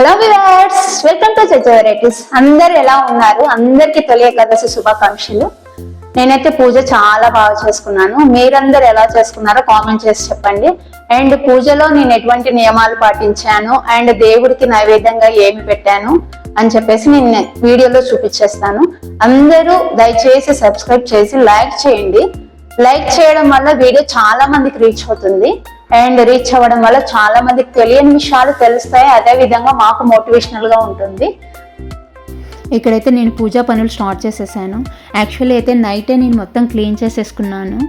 Hello viewers welcome to Charcha varieties అందరు ఎలా ఉన్నారు? అందరికి తొలి ఏకాదశి శుభాకాంక్షలు. నేనైతే పూజ చాలా బాగా చేసుకున్నాను. మీరందరు ఎలా చేసుకున్నారో కామెంట్ చేసి చెప్పండి. అండ్ పూజలో నేను ఎటువంటి నియమాలు పాటించాను? అండ్ దేవుడికి నైవేద్యంగా ఏమి పెట్టాను? అని చెప్పేసి నేను వీడియోలో చూపించేస్తాను. అందరూ దయచేసి సబ్స్క్రైబ్ చేసి లైక్ చేయండి. లైక్ చేయడం వల్ల వీడియో చాలా మందికి రీచ్ అవుతుంది. అండ్ రీచ్ అవ్వడం వల్ల చాలా మందికి తెలియని విషయాలు తెలుస్తాయి. అదే విధంగా మాకు మోటివేషనల్గా ఉంటుంది. ఇక్కడైతే నేను పూజా పనులు స్టార్ట్ చేసేసాను. యాక్చువల్లీ అయితే నైటే నేను మొత్తం క్లీన్ చేసేసుకున్నాను.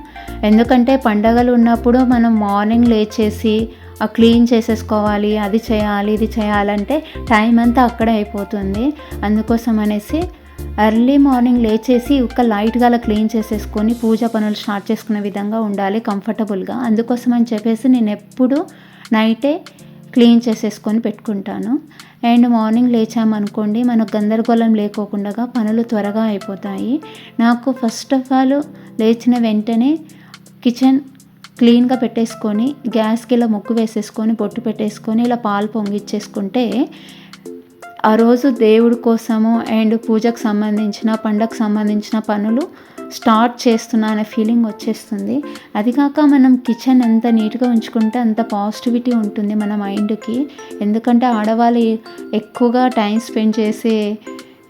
ఎందుకంటే పండగలు ఉన్నప్పుడు మనం మార్నింగ్ లేచేసి ఆ క్లీన్ చేసేసుకోవాలి అది చేయాలి ఇది చేయాలంటే టైం అంతా అక్కడే అయిపోతుంది. అందుకోసం అనేసి ఎర్లీ మార్నింగ్ లేచేసి ఒక లైట్గా అలా క్లీన్ చేసేసుకొని పూజ పనులు స్టార్ట్ చేసుకునే విధంగా ఉండాలి కంఫర్టబుల్గా అందుకోసం అని చెప్పేసి నేను ఎప్పుడు నైటే క్లీన్ చేసేసుకొని పెట్టుకుంటాను. అండ్ మార్నింగ్ లేచామనుకోండి మనకు గందరగోళం లేకోకుండా పనులు త్వరగా అయిపోతాయి. నాకు ఫస్ట్ ఆఫ్ ఆల్ లేచిన వెంటనే కిచెన్ క్లీన్గా పెట్టేసుకొని గ్యాస్కి ఇలా ముగ్గు వేసేసుకొని బొట్టు పెట్టేసుకొని ఇలా పాలు పొంగిచ్చేసుకుంటే ఆ రోజు దేవుడి కోసము అండ్ పూజకు సంబంధించిన పండగకు సంబంధించిన పనులు స్టార్ట్ చేస్తున్నా అనే ఫీలింగ్ వచ్చేస్తుంది. అది కాక మనం కిచెన్ ఎంత నీట్గా ఉంచుకుంటే అంత పాజిటివిటీ ఉంటుంది మన మైండ్కి. ఎందుకంటే ఆడవాళ్ళు ఎక్కువగా టైం స్పెండ్ చేసే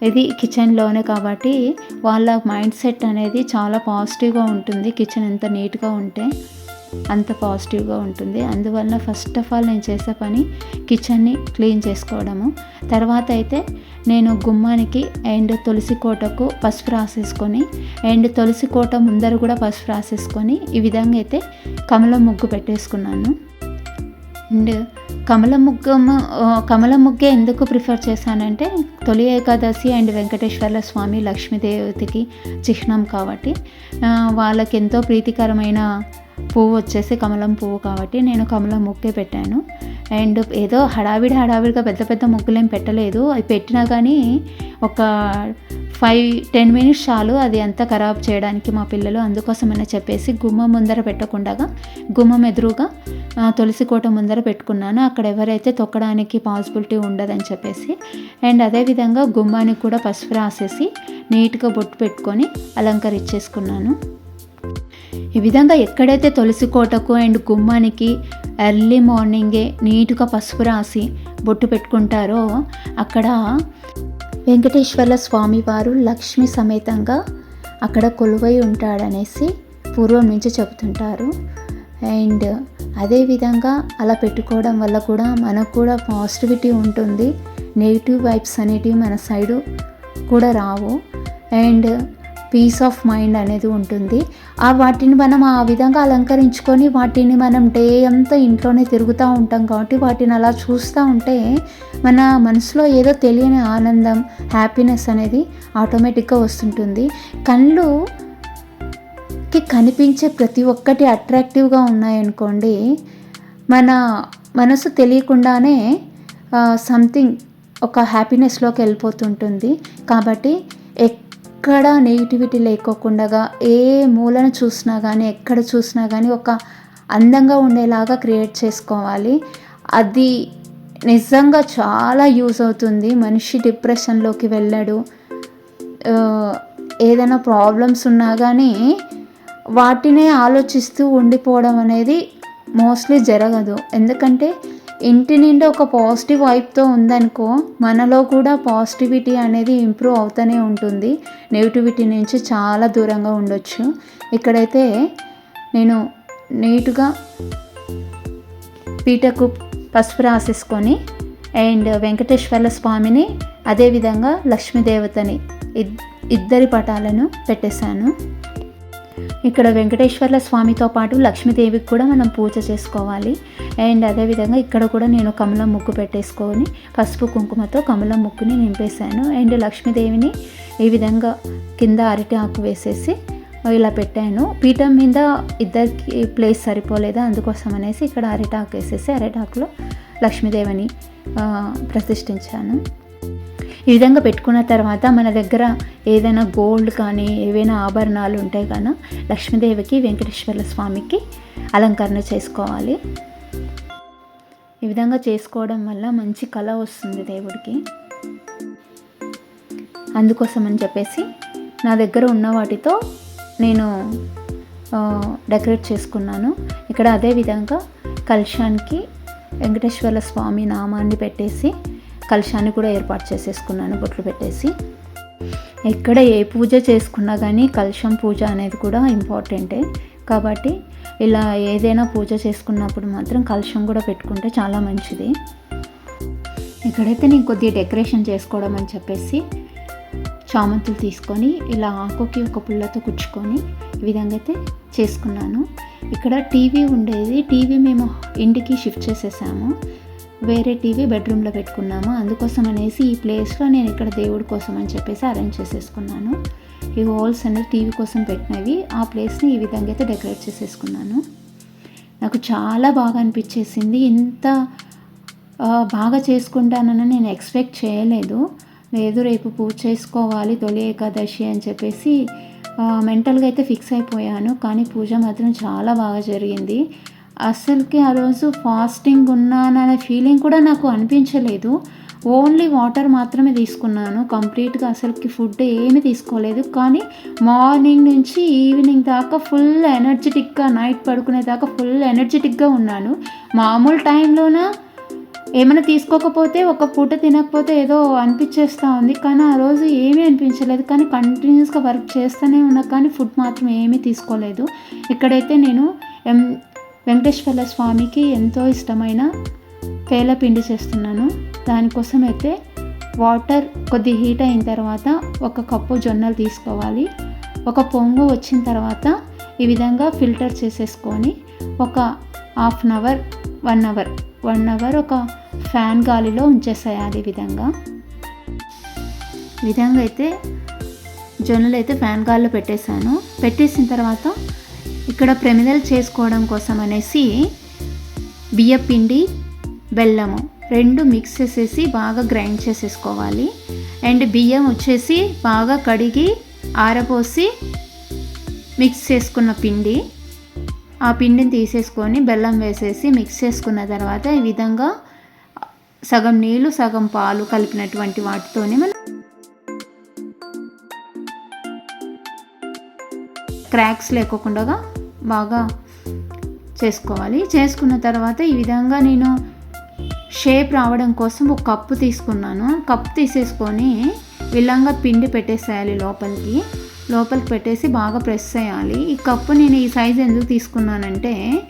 ఇది కిచెన్లోనే కాబట్టి వాళ్ళ మైండ్ సెట్ అనేది చాలా పాజిటివ్గా ఉంటుంది కిచెన్ ఎంత నీట్గా ఉంటే. అంత పాజిటివ్గా ఉంటుంది. అందువలన ఫస్ట్ ఆఫ్ ఆల్ నేను చేసే పని కిచెన్ని క్లీన్ చేసుకోవడము. తర్వాత అయితే నేను గుమ్మానికి అండ్ తులసి కోటకు పసుపు రాసేసుకొని అండ్ తులసి కోట ముందర కూడా పసుపు రాసేసుకొని ఈ విధంగా అయితే కమల ముగ్గు పెట్టేసుకున్నాను. అండ్ కమల ముగ్గము కమల ముగ్గే ఎందుకు ప్రిఫర్ చేశానంటే తొలి ఏకాదశి అండ్ వెంకటేశ్వర్ల స్వామి లక్ష్మీదేవతికి చిహ్నం కాబట్టి వాళ్ళకి ఎంతో ప్రీతికరమైన పువ్వు వచ్చేసి కమలం పువ్వు కాబట్టి నేను కమలం ముక్కే పెట్టాను. అండ్ ఏదో హడావిడి హడావిడిగా పెద్ద పెద్ద ముగ్గులేం పెట్టలేదు. అది పెట్టినా కానీ ఒక ఫైవ్ టెన్ మినిట్స్ చాలు అది అంతా ఖరాబ్ చేయడానికి మా పిల్లలు అందుకోసమని చెప్పేసి గుమ్మం ముందర పెట్టకుండగా గుమ్మం ఎదురుగా తులసి కోట ముందర పెట్టుకున్నాను. అక్కడ ఎవరైతే తొక్కడానికి పాసిబిలిటీ ఉండదని చెప్పేసి. అండ్ అదేవిధంగా గుమ్మానికి కూడా పసుపు రాసేసి నీట్గా బొట్టు పెట్టుకొని అలంకరించేసుకున్నాను ఈ విధంగా ఎక్కడైతే తులసి కోటకు అండ్ గుమ్మానికి ఎర్లీ మార్నింగే నీటుగా పసుపు రాసి బొట్టు పెట్టుకుంటారో అక్కడ వెంకటేశ్వర్ల స్వామి వారు లక్ష్మి సమేతంగా అక్కడ కొలువై ఉంటాడనేసి పూర్వం నుంచి చెబుతుంటారు. అండ్ అదేవిధంగా అలా పెట్టుకోవడం వల్ల కూడా మనకు కూడా పాజిటివిటీ ఉంటుంది నెగిటివ్ వైబ్స్ అనేటివి మన సైడు కూడా రావు. అండ్ పీస్ ఆఫ్ మైండ్ అనేది ఉంటుంది. ఆ వాటిని మనం ఆ విధంగా అలంకరించుకొని వాటిని మనం డే అంతా ఇంట్లోనే తిరుగుతూ ఉంటాం కాబట్టి వాటిని అలా చూస్తూ ఉంటే మన మనసులో ఏదో తెలియని ఆనందం హ్యాపీనెస్ అనేది ఆటోమేటిక్గా వస్తుంటుంది. కళ్ళు కి కనిపించే ప్రతి ఒక్కటి అట్రాక్టివ్గా ఉన్నాయనుకోండి మన మనసు తెలియకుండానే సంథింగ్ ఒక హ్యాపీనెస్లోకి వెళ్ళిపోతుంటుంది. కాబట్టి ఎక్కడ నెగిటివిటీ లేకోకుండా ఏ మూలను చూసినా కానీ ఎక్కడ చూసినా కానీ ఒక అందంగా ఉండేలాగా క్రియేట్ చేసుకోవాలి. అది నిజంగా చాలా యూజ్ అవుతుంది. మనిషి డిప్రెషన్లోకి వెళ్ళాడు. ఏదైనా ప్రాబ్లమ్స్ ఉన్నా కానీ వాటినే ఆలోచిస్తూ ఉండిపోవడం అనేది మోస్ట్లీ జరగదు. ఎందుకంటే ఇంటి నిండా ఒక పాజిటివ్ వైబ్తో ఉందనుకో మనలో కూడా పాజిటివిటీ అనేది ఇంప్రూవ్ అవుతూనే ఉంటుంది. నెగిటివిటీ నుంచి చాలా దూరంగా ఉండొచ్చు. ఇక్కడైతే నేను నీట్గా పీటకు పసుపు రాసేసుకొని అండ్ వెంకటేశ్వర్ల స్వామిని అదేవిధంగా లక్ష్మీదేవతని ఇద్- ఇద్దరి పటాలను పెట్టేశాను. ఇక్కడ వెంకటేశ్వర్ల స్వామితో పాటు లక్ష్మీదేవికి కూడా మనం పూజ చేసుకోవాలి. అండ్ అదేవిధంగా ఇక్కడ కూడా నేను కమలం ముక్కు పెట్టేసుకొని పసుపు కుంకుమతో కమలం ముక్కుని నింపేశాను. అండ్ లక్ష్మీదేవిని ఈ విధంగా కింద అరటి ఆకు వేసేసి ఇలా పెట్టాను. పీఠం మీద ఇద్దరికి ప్లేస్ సరిపోలేదా అందుకోసం అనేసి ఇక్కడ అరిటాకు వేసేసి అరిటాకులో లక్ష్మీదేవిని ప్రతిష్ఠించాను. ఈ విధంగా పెట్టుకున్న తర్వాత మన దగ్గర ఏదైనా గోల్డ్ కానీ ఏవైనా ఆభరణాలు ఉంటాయి కానీ లక్ష్మీదేవికి వెంకటేశ్వర స్వామికి అలంకరణ చేసుకోవాలి. ఈ విధంగా చేసుకోవడం వల్ల మంచి కళ వస్తుంది దేవుడికి. అందుకోసం అని చెప్పేసి నా దగ్గర ఉన్న వాటితో నేను డెకరేట్ చేసుకున్నాను. ఇక్కడ అదే విధంగా కలశానికి వెంకటేశ్వర స్వామి నామాన్ని పెట్టేసి కలశాన్ని కూడా ఏర్పాటు చేసేసుకున్నాను బొట్లు పెట్టేసి. ఎక్కడ ఏ పూజ చేసుకున్నా కానీ కలశం పూజ అనేది కూడా ఇంపార్టెంటే. కాబట్టి ఇలా ఏదైనా పూజ చేసుకున్నప్పుడు మాత్రం కలశం కూడా పెట్టుకుంటే చాలా మంచిది. ఇక్కడైతే నేను కొద్దిగా డెకరేషన్ చేసుకోవడం అని చెప్పేసి చామంతులు తీసుకొని ఇలా ఆకుకి ఒక పుల్లతో కుచ్చుకొని ఈ విధంగా అయితే చేసుకున్నాను. ఇక్కడ టీవీ ఉండేది. టీవీ మేము ఇంటికి షిఫ్ట్ చేసేసాము. వేరే టీవీ బెడ్రూమ్లో పెట్టుకున్నాము? అందుకోసం అనేసి ఈ ప్లేస్లో నేను ఇక్కడ దేవుడి కోసం అని చెప్పేసి అరేంజ్ చేసేసుకున్నాను. ఈ హోల్స్ అనేది టీవీ కోసం పెట్టినవి. ఆ ప్లేస్ని ఈ విధంగా అయితే డెకరేట్ చేసేసుకున్నాను. నాకు చాలా బాగా అనిపించేసింది. ఇంత బాగా చేసుకుంటానని నేను ఎక్స్పెక్ట్ చేయలేదు. లేదు రేపు పూజ చేసుకోవాలి తొలి ఏకాదశి అని చెప్పేసి మెంటల్గా అయితే ఫిక్స్ అయిపోయాను. కానీ పూజ మాత్రం చాలా బాగా జరిగింది. అసలుకి ఆ రోజు ఫాస్టింగ్ ఉన్నాననే ఫీలింగ్ కూడా నాకు అనిపించలేదు. ఓన్లీ వాటర్ మాత్రమే తీసుకున్నాను. కంప్లీట్గా అసలుకి ఫుడ్ ఏమీ తీసుకోలేదు. కానీ మార్నింగ్ నుంచి ఈవినింగ్ దాకా ఫుల్ ఎనర్జెటిక్గా నైట్ పడుకునే దాకా ఫుల్ ఎనర్జెటిక్గా ఉన్నాను. మామూలు టైంలోన ఏమైనా తీసుకోకపోతే ఒక పూట తినకపోతే ఏదో అనిపించేస్తూ ఉంది. కానీ ఆ రోజు ఏమీ అనిపించలేదు. కానీ కంటిన్యూస్గా వర్క్ చేస్తూనే ఉన్నా. కానీ ఫుడ్ మాత్రం ఏమీ తీసుకోలేదు. ఇక్కడైతే నేను ఎం వెంకటేశ్వర స్వామికి ఎంతో ఇష్టమైన పేల పిండి చేస్తున్నాను. దానికోసం అయితే వాటర్ కొద్ది హీట్ అయిన తర్వాత ఒక కప్పు జొన్నలు తీసుకోవాలి. ఒక పొంగు వచ్చిన తర్వాత ఈ విధంగా ఫిల్టర్ చేసేసుకొని ఒక half an hour one hour one hour ఒక ఫ్యాన్ గాలిలో ఉంచేసేయాలి ఈ విధంగా. విధంగా అయితే జొన్నలు అయితే ఫ్యాన్ గాలిలో పెట్టేశాను. పెట్టేసిన తర్వాత ఇక్కడ ప్రమిదలు చేసుకోవడం కోసం అనేసి బియ్యపిండి బెల్లము రెండు మిక్స్ చేసేసి బాగా గ్రైండ్ చేసేసుకోవాలి. అండ్ బియ్యం వచ్చేసి బాగా కడిగి ఆరపోసి మిక్స్ చేసుకున్న పిండి. ఆ పిండిని తీసేసుకొని బెల్లం వేసేసి మిక్స్ చేసుకున్న తర్వాత ఈ విధంగా సగం నీళ్ళు సగం పాలు కలిపినటువంటి వాటితోనే మనం క్రాక్స్ లేకోకుండా బాగా చేసుకోవాలి. చేసుకున్న తర్వాత ఈ విధంగా నేను షేప్ రావడం కోసం ఒక కప్పు తీసుకున్నాను. కప్పు తీసేసుకొని విల్లంగా పిండి పెట్టేసేయాలి లోపలికి. లోపలికి పెట్టేసి బాగా ప్రెస్ చేయాలి. ఈ కప్పు నేను ఈ సైజు ఎందుకు తీసుకున్నానంటే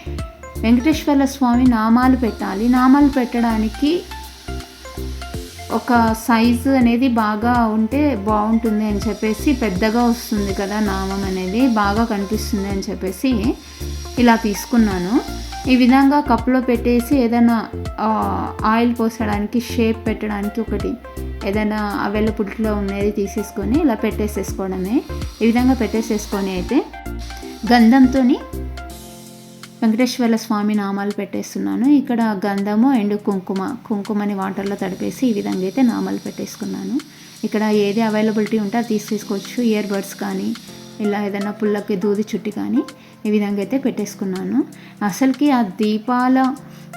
వెంకటేశ్వర స్వామి నామాలు పెట్టాలి. నామాలు పెట్టడానికి ఒక సైజు అనేది బాగా ఉంటే బాగుంటుంది అని చెప్పేసి పెద్దగా వస్తుంది కదా నామం అనేది బాగా కనిపిస్తుంది అని చెప్పేసి ఇలా తీసుకున్నాను. ఈ విధంగా కప్లో పెట్టేసి ఏదైనా ఆయిల్ పోసడానికి షేప్ పెట్టడానికి ఒకటి ఏదైనా అవైలబిలిటీలో ఉన్నది తీసేసుకొని ఇలా పెట్టేసేసుకోవడమే. ఈ విధంగా పెట్టేసేసుకొని అయితే గంధంతోని వెంకటేశ్వర స్వామి నామాలు పెట్టేస్తున్నాను. ఇక్కడ గంధము అండ్ కుంకుమ కుంకుమని వాటర్లో తడిపేసి ఈ విధంగా అయితే నామాలు పెట్టేసుకున్నాను. ఇక్కడ ఏది అవైలబిలిటీ ఉంటే అది తీసుకోవచ్చు ఇయర్ బడ్స్ కానీ ఇలా ఏదైనా పుల్లకి దూది చుట్టి కానీ ఈ విధంగా అయితే పెట్టేసుకున్నాను. అసలుకి ఆ దీపాల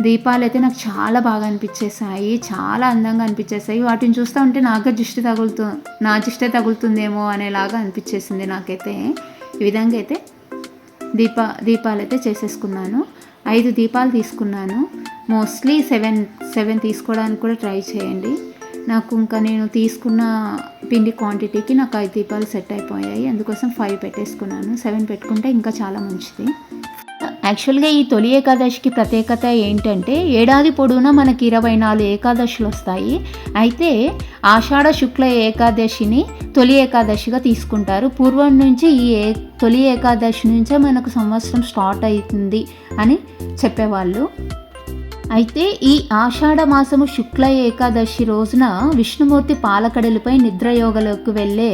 దీపాలు అయితే నాకు చాలా బాగా అనిపించేసాయి చాలా అందంగా అనిపించేసాయి వాటిని చూస్తూ ఉంటే నాకు దిష్టి తగులుతు నా దిష్టి తగులుతుందేమో అనేలాగా అనిపించేసింది నాకైతే. ఈ విధంగా అయితే దీప దీపాలు అయితే చేసేసుకున్నాను. ఐదు దీపాలు తీసుకున్నాను. మోస్ట్లీ సెవెన్ సెవెన్ తీసుకోవడానికి కూడా ట్రై చేయండి. నాకు ఇంకా నేను తీసుకున్న పిండి క్వాంటిటీకి నాకు ఐదు దీపాలు సెట్ అయిపోయాయి. అందుకోసం ఫైవ్ పెట్టేసుకున్నాను. సెవెన్ పెట్టుకుంటే ఇంకా చాలా మంచిది. యాక్చువల్గా ఈ తొలి ఏకాదశికి ప్రత్యేకత ఏంటంటే ఏడాది పొడవునా మనకి ఇరవై నాలుగు ఏకాదశులు వస్తాయి. అయితే ఆషాఢ శుక్ల ఏకాదశిని తొలి ఏకాదశిగా తీసుకుంటారు. పూర్వం నుంచి ఈ ఏ తొలి ఏకాదశి నుంచే మనకు సంవత్సరం స్టార్ట్ అవుతుంది అని చెప్పేవాళ్ళు. అయితే ఈ ఆషాఢ మాసము శుక్ల ఏకాదశి రోజున విష్ణుమూర్తి పాలకడలపై నిద్రయోగలోకి వెళ్ళే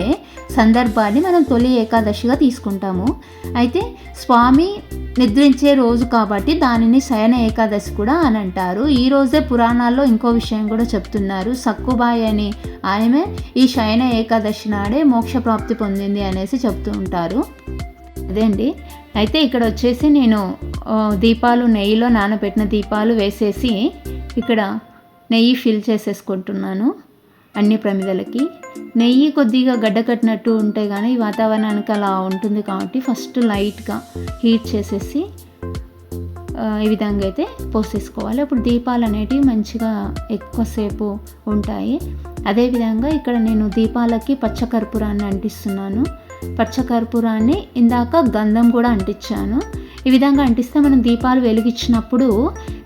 సందర్భాన్ని మనం తొలి ఏకాదశిగా తీసుకుంటాము. అయితే స్వామి నిద్రించే రోజు కాబట్టి దానిని శయన ఏకాదశి కూడా అని అంటారు. ఈ రోజే పురాణాల్లో ఇంకో విషయం కూడా చెప్తున్నారు. సక్కుబాయి అని ఆమె ఈ శయన ఏకాదశి నాడే మోక్ష ప్రాప్తి పొందింది అనేసి చెప్తూ ఉంటారు. అదే అండి. అయితే ఇక్కడ వచ్చేసి నేను దీపాలు నెయ్యిలో నానబెట్టిన దీపాలు వేసేసి ఇక్కడ నెయ్యి ఫిల్ చేసేసుకుంటున్నాను. అన్ని ప్రమిదలకి. నెయ్యి కొద్దిగా గడ్డ కట్టినట్టు ఉంటే కానీ వాతావరణానికి అలా ఉంటుంది కాబట్టి ఫస్ట్ లైట్గా హీట్ చేసేసి ఈ విధంగా అయితే పోసేసుకోవాలి. అప్పుడు దీపాలు అనేటివి మంచిగా ఎక్కువసేపు ఉంటాయి. అదేవిధంగా ఇక్కడ నేను దీపాలకి పచ్చకర్పూరాన్ని అంటిస్తున్నాను. పచ్చకర్పూరాన్ని ఇందాక గంధం కూడా అంటించాను. ఈ విధంగా అంటిస్తే మనం దీపాలు వెలిగించినప్పుడు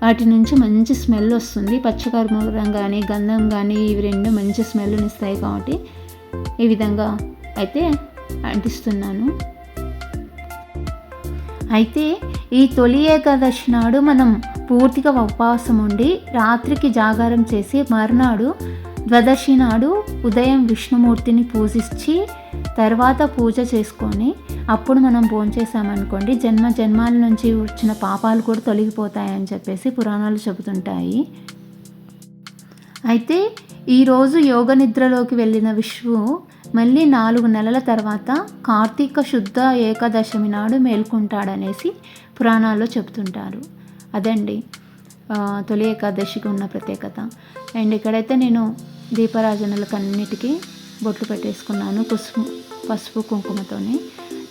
వాటి నుంచి మంచి స్మెల్ వస్తుంది. పచ్చకర్మూరం కానీ గంధం కానీ ఇవి రెండు మంచి స్మెల్ని ఇస్తాయి కాబట్టి ఈ విధంగా అయితే అంటిస్తున్నాను. అయితే ఈ తొలి ఏకాదశి నాడు మనం పూర్తిగా ఉపవాసం ఉండి రాత్రికి జాగారం చేసి మర్నాడు ద్వాదశి నాడు ఉదయం విష్ణుమూర్తిని పూజించి తర్వాత పూజ చేసుకొని అప్పుడు మనం భోంచేసామనుకోండి జన్మ జన్మాల నుంచి వచ్చిన పాపాలు కూడా తొలగిపోతాయని చెప్పేసి పురాణాలు చెబుతుంటాయి. అయితే ఈరోజు యోగ నిద్రలోకి వెళ్ళిన విష్ణు మళ్ళీ నాలుగు నెలల తర్వాత కార్తీక శుద్ధ ఏకాదశమి నాడు మేల్కొంటాడనేసి పురాణాల్లో చెబుతుంటారు. అదండి తొలి ఏకాదశికి ఉన్న ప్రత్యేకత. అండ్ ఇక్కడైతే నేను దీపారాజనలకు అన్నిటికీ బొట్లు పెట్టేసుకున్నాను పసుపు పసుపు కుంకుమతోని.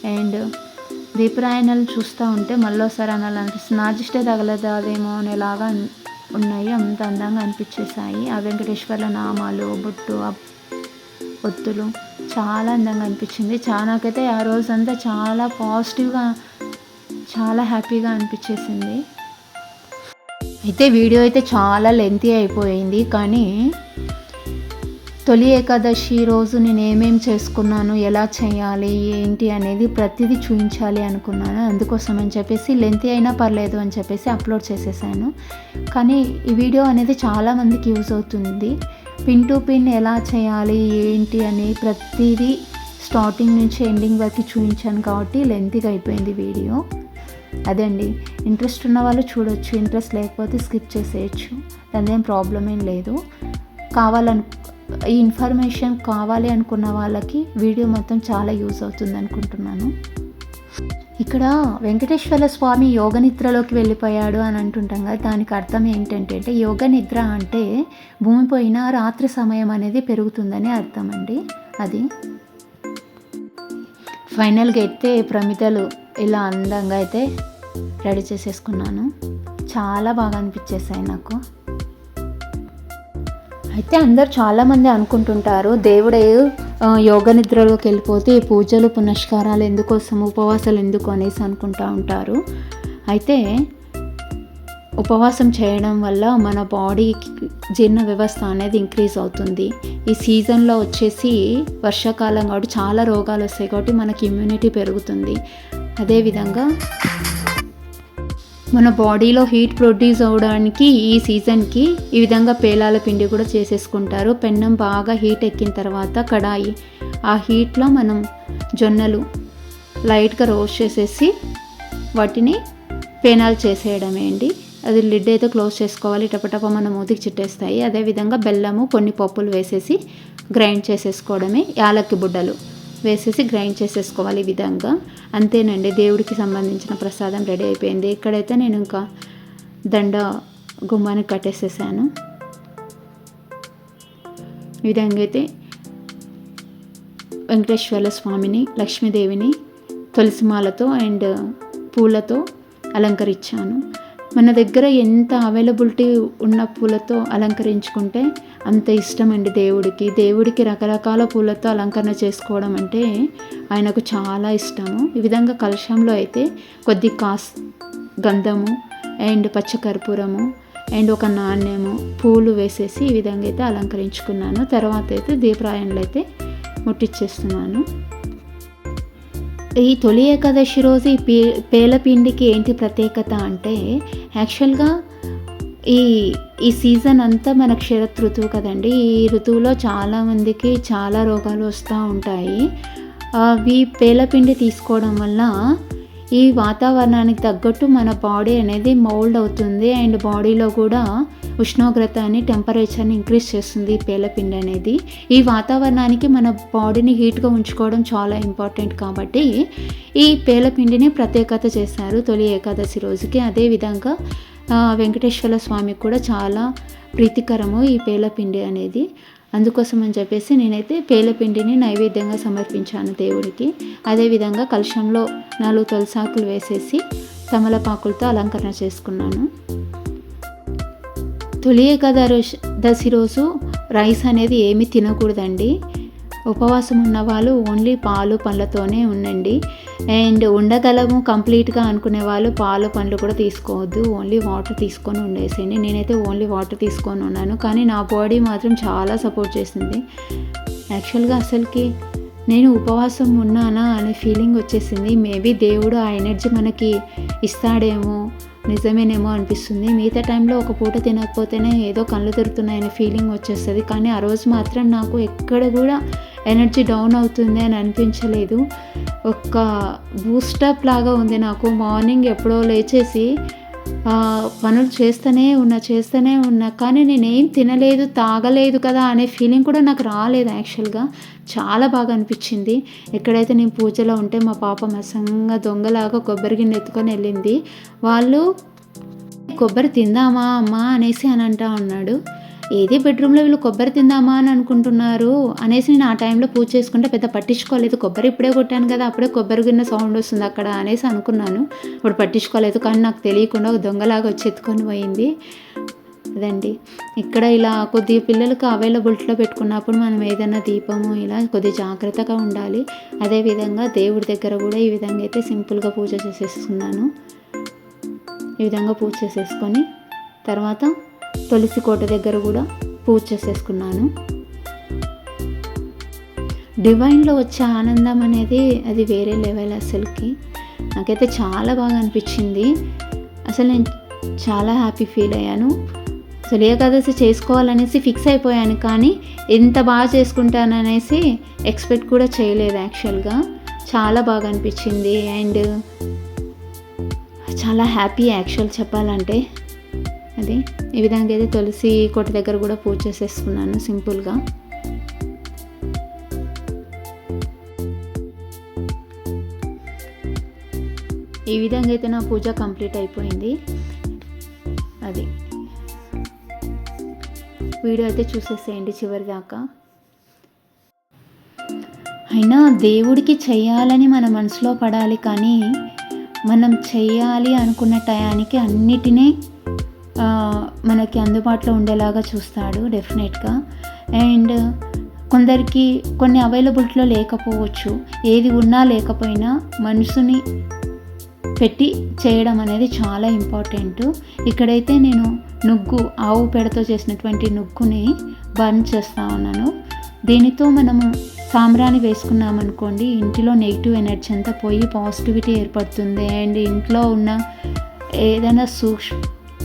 అండ్ దీపరాయణలు చూస్తూ ఉంటే మళ్ళీసారి అనాలనిపిస్తుంది నా దిష్టే తగలదు అదేమో అనేలాగా ఉన్నాయి. అంత అందంగా అనిపించేసాయి ఆ వెంకటేశ్వర్ల నామాలు బొట్టు ఆ ఒత్తులు చాలా అందంగా అనిపించింది. చాలాకైతే ఆ రోజంతా చాలా పాజిటివ్గా చాలా హ్యాపీగా అనిపించేసింది. అయితే వీడియో అయితే చాలా లెంతీ అయిపోయింది. కానీ తొలి ఏకాదశి రోజు నేను ఏమేం చేసుకున్నాను ఎలా చేయాలి ఏంటి అనేది ప్రతిదీ చూపించాలి అనుకున్నాను. అందుకోసం అని చెప్పేసి లెంతీ అయినా పర్లేదు అని చెప్పేసి అప్లోడ్ చేసేసాను. కానీ ఈ వీడియో అనేది చాలామందికి యూజ్ అవుతుంది. పిన్ టు పిన్ ఎలా చేయాలి ఏంటి అని ప్రతిదీ స్టార్టింగ్ నుంచి ఎండింగ్ వరకు చూపించాను కాబట్టి లెంతీగా అయిపోయింది వీడియో. అదండి ఇంట్రెస్ట్ ఉన్న వాళ్ళు చూడొచ్చు ఇంట్రెస్ట్ లేకపోతే స్కిప్ చేసేయచ్చు. దానిదేం ప్రాబ్లం ఏం లేదు. కావాలను ఇన్ఫర్మేషన్ కావాలి అనుకున్న వాళ్ళకి వీడియో మొత్తం చాలా యూజ్ అవుతుంది అనుకుంటున్నాను. ఇక్కడ వెంకటేశ్వర స్వామి యోగ నిద్రలోకి వెళ్ళిపోయాడు అని అంటుంటాం కదా దానికి అర్థం ఏంటంటే అంటే యోగ నిద్ర అంటే భూమి పోయిన రాత్రి సమయం అనేది పెరుగుతుందని అర్థం అండి. అది ఫైనల్గా అయితే ప్రమితలు ఇలా అందంగా అయితే రెడీ చేసేసుకున్నాను. చాలా బాగా అనిపించేసాయి నాకు. అయితే అందరు చాలామంది అనుకుంటుంటారు దేవుడే యోగ నిద్రలోకి వెళ్ళిపోతే పూజలు పునస్కారాలు ఎందుకోసం ఉపవాసాలు ఎందుకు? అనేసి అనుకుంటా ఉంటారు. అయితే ఉపవాసం చేయడం వల్ల మన బాడీకి జీర్ణ వ్యవస్థ అనేది ఇంక్రీజ్ అవుతుంది. ఈ సీజన్లో వచ్చేసి వర్షాకాలం కాబట్టి చాలా రోగాలు వస్తాయి కాబట్టి మనకి ఇమ్యూనిటీ పెరుగుతుంది. అదేవిధంగా మన బాడీలో హీట్ ప్రొడ్యూస్ అవ్వడానికి ఈ సీజన్కి ఈ విధంగా పేలాల పిండి కూడా చేసేసుకుంటారు. పెన్నం బాగా హీట్ ఎక్కిన తర్వాత కడాయి. ఆ హీట్లో మనం జొన్నలు లైట్గా రోస్ట్ చేసేసి వాటిని పేనాలు చేసేయడమే అండి. అది లిడ్ అయితే క్లోజ్ చేసుకోవాలి. టపటప మన మూతికి చుట్టేస్తాయి. అదేవిధంగా బెల్లము కొన్ని పప్పులు వేసేసి గ్రైండ్ చేసేసుకోవడమే. యాలక్కి బుడ్డలు. వేసేసి గ్రైండ్ చేసేసుకోవాలి ఈ విధంగా. అంతేనండి దేవుడికి సంబంధించిన ప్రసాదం రెడీ అయిపోయింది. ఇక్కడైతే నేను ఇంకా దండ గుమ్మానికి కట్టేసేసాను. ఈ విధంగా అయితే వెంకటేశ్వర స్వామిని లక్ష్మీదేవిని తులసిమాలతో అండ్ పూలతో అలంకరించాను. మన దగ్గర ఎంత అవైలబిలిటీ ఉన్న పూలతో అలంకరించుకుంటే అంత ఇష్టం అండి దేవుడికి. దేవుడికి రకరకాల పూలతో అలంకరణ చేసుకోవడం అంటే ఆయనకు చాలా ఇష్టము. ఈ విధంగా కలశంలో అయితే కొద్ది కాస్ గంధము అండ్ పచ్చకర్పూరము అండ్ ఒక నాణ్యము పూలు వేసేసి ఈ విధంగా అయితే అలంకరించుకున్నాను. తర్వాత అయితే దీపరాయణలు అయితే ముట్టించేస్తున్నాను ఈ తొలి ఏకాదశి రోజు ఈ పే పేలపిండికి ఏంటి ప్రత్యేకత అంటే యాక్చువల్గా ఈ ఈ సీజన్ అంతా మనకు శరత్ ఋతువు కదండి. ఈ ఋతువులో చాలామందికి చాలా రోగాలు వస్తూ ఉంటాయి. అవి పేలపిండి తీసుకోవడం వల్ల ఈ వాతావరణానికి తగ్గట్టు మన బాడీ అనేది మౌల్డ్ అవుతుంది. అండ్ బాడీలో కూడా ఉష్ణోగ్రతని టెంపరేచర్ని ఇంక్రీజ్ చేస్తుంది ఈ పేలపిండి అనేది. ఈ వాతావరణానికి మన బాడీని హీట్గా ఉంచుకోవడం చాలా ఇంపార్టెంట్ కాబట్టి ఈ పేలపిండిని ప్రత్యేకత చేశారు తొలి ఏకాదశి రోజుకి. అదేవిధంగా వెంకటేశ్వర స్వామికి కూడా చాలా ప్రీతికరము ఈ పేలపిండి అనేది. అందుకోసం అని చెప్పేసి నేనైతే పేలపిండిని నైవేద్యంగా సమర్పించాను దేవుడికి. అదేవిధంగా కలశంలో నాలుగు తులసాకులు వేసేసి తమలపాకులతో అలంకరణ చేసుకున్నాను. తొలి ఏకాదశి దశ రోజు రైస్ అనేది ఏమీ తినకూడదండి. ఉపవాసం ఉన్నవాళ్ళు ఓన్లీ పాలు పండ్లతోనే ఉండండి. అండ్ ఉండగలము కంప్లీట్గా అనుకునే వాళ్ళు పాలు పండ్లు కూడా తీసుకోవద్దు. ఓన్లీ వాటర్ తీసుకొని ఉండేసేయండి. నేనైతే ఓన్లీ వాటర్ తీసుకొని ఉన్నాను. కానీ నా బాడీ మాత్రం చాలా సపోర్ట్ చేసింది యాక్చువల్గా అసలుకి నేను ఉపవాసం ఉన్నానా అనే ఫీలింగ్ వచ్చేసింది. మేబీ దేవుడు ఆ ఎనర్జీ మనకి ఇస్తాడేమో నిజమేనేమో అనిపిస్తుంది. మిగతా టైంలో ఒక పూట తినకపోతేనే ఏదో కళ్ళు తిరుగుతున్నాయనే ఫీలింగ్ వచ్చేస్తుంది. కానీ ఆ రోజు మాత్రం నాకు ఎక్కడ కూడా ఎనర్జీ డౌన్ అవుతుంది అని అనిపించలేదు. ఒక బూస్టప్ లాగా ఉంది నాకు. మార్నింగ్ ఎప్పుడో లేచేసి పనులు చేస్తూనే ఉన్నా చేస్తూనే ఉన్నా కానీ నేనేం తినలేదు తాగలేదు కదా అనే ఫీలింగ్ కూడా నాకు రాలేదు యాక్చువల్గా. చాలా బాగా అనిపించింది. ఎక్కడైతే నేను పూజలో ఉంటే మా పాప మసంగా దొంగలాగా కొబ్బరి గిన్నె ఎత్తుకొని వెళ్ళింది. వాళ్ళు కొబ్బరి తిందామా అమ్మా అనేసి అని అంటా ఉన్నాడు. ఏది బెడ్రూమ్లో వీళ్ళు కొబ్బరి తిందామా అని అనుకుంటున్నారు? అనేసి నేను ఆ టైంలో పూజ చేసుకుంటే పెద్ద పట్టించుకోలేదు. కొబ్బరి ఇప్పుడే కొట్టాను కదా అప్పుడే కొబ్బరి గిన్నె సౌండ్ వస్తుంది అక్కడ అనేసి అనుకున్నాను. ఇప్పుడు పట్టించుకోలేదు కానీ నాకు తెలియకుండా ఒక దొంగలాగా వచ్చి ఎత్తుకొని పోయింది. అదండి. ఇక్కడ ఇలా కొద్దిగా పిల్లలకు అవైలబిలిటీలో పెట్టుకున్నప్పుడు మనం ఏదైనా దీపము ఇలా కొద్దిగా జాగ్రత్తగా ఉండాలి. అదేవిధంగా దేవుడి దగ్గర కూడా ఈ విధంగా అయితే సింపుల్గా పూజ చేసేసుకున్నాను. ఈ విధంగా పూజ చేసేసుకొని తర్వాత తులసి కోట దగ్గర కూడా పూజ చేసేసుకున్నాను. డివైన్లో వచ్చే ఆనందం అనేది అది వేరే లెవెల్ అసలుకి. నాకైతే చాలా బాగా అనిపించింది. అసలు నేను చాలా హ్యాపీ ఫీల్ అయ్యాను. అసలు ఏకాదశి చేసుకోవాలనేసి ఫిక్స్ అయిపోయాను కానీ ఎంత బాగా చేసుకుంటాననేసి ఎక్స్పెక్ట్ కూడా చేయలేదు యాక్చువల్గా. చాలా బాగా అనిపించింది అండ్ చాలా హ్యాపీ యాక్చువల్ చెప్పాలంటే. అది. ఈ విధంగా అయితే తులసి కొట్టు దగ్గర కూడా పూజ చేసేసుకున్నాను సింపుల్గా. ఈ విధంగా అయితే నా పూజ కంప్లీట్ అయిపోయింది. అది. వీడియో అయితే చూసేసేయండి చివరి దాకా అయినా దేవుడికి చేయాలని మన మనసులో పడాలి కానీ మనం చేయాలి అనుకున్న టయానికి అన్నిటినీ మనకి అందుబాటులో ఉండేలాగా చూస్తాడు డెఫినెట్గా అండ్ కొందరికి కొన్ని అవైలబిలిటీలో లేకపోవచ్చు ఏది ఉన్నా లేకపోయినా మనసుని పెట్టి చేయడం అనేది చాలా ఇంపార్టెంట్ ఇక్కడైతే నేను నుగ్గు ఆవు పేడతో చేసినటువంటి నుగ్గుని బర్న్ చేస్తూ ఉన్నాను. దీనితో మనము సాంబ్రాణి వేసుకున్నామనుకోండి ఇంటిలో నెగిటివ్ ఎనర్జీ అంతా పోయి పాజిటివిటీ ఏర్పడుతుంది. అండ్ ఇంట్లో ఉన్న ఏదైనా సూక్ష్మ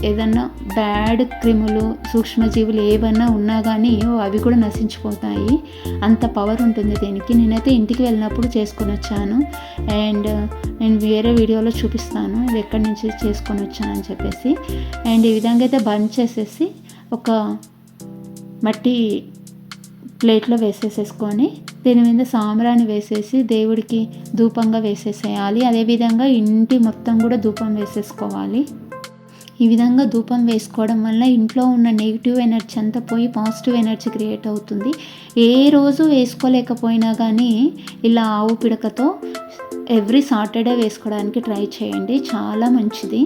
ఏదన్నా బ్యాడ్ క్రిములు సూక్ష్మజీవులు ఏవన్నా ఉన్నా కానీ అవి కూడా నశించిపోతాయి. అంత పవర్ ఉంటుంది దీనికి. నేనైతే ఇంటికి వెళ్ళినప్పుడు చేసుకొని వచ్చాను. అండ్ నేను వేరే వీడియోలో చూపిస్తాను. ఇది ఎక్కడి నుంచి చేసుకొని అని చెప్పేసి. అండ్ ఈ విధంగా అయితే బంద్ చేసేసి ఒక మట్టి ప్లేట్లో వేసేసేసుకొని దీని మీద సాంబ్రాన్ని వేసేసి దేవుడికి ధూపంగా వేసేసేయాలి. అదేవిధంగా ఇంటి మొత్తం కూడా ధూపం వేసేసుకోవాలి. ఈ విధంగా ధూపం వేసుకోవడం వల్ల ఇంట్లో ఉన్న నెగిటివ్ ఎనర్జీ అంతా పోయి పాజిటివ్ ఎనర్జీ క్రియేట్ అవుతుంది. ఏ రోజు వేసుకోలేకపోయినా కానీ ఇలా ఆవు పిడకతో ఎవ్రీ సాటర్డే వేసుకోవడానికి ట్రై చేయండి. చాలా మంచిది.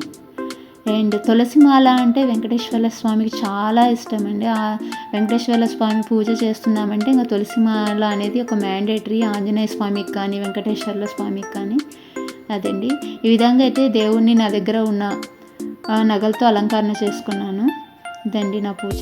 అండ్ తులసి మాల అంటే వెంకటేశ్వర స్వామికి చాలా ఇష్టం అండి. ఆ వెంకటేశ్వర స్వామి పూజ చేస్తున్నామంటే ఇంకా తులసి మాల అనేది ఒక మ్యాండేటరీ ఆంజనేయ స్వామికి కానీ వెంకటేశ్వర స్వామికి కానీ అదండి. ఈ విధంగా అయితే దేవుణ్ణి నా దగ్గర ఉన్న నగలతో అలంకరణ చేసుకున్నాను. ఇదండి నా పూజ.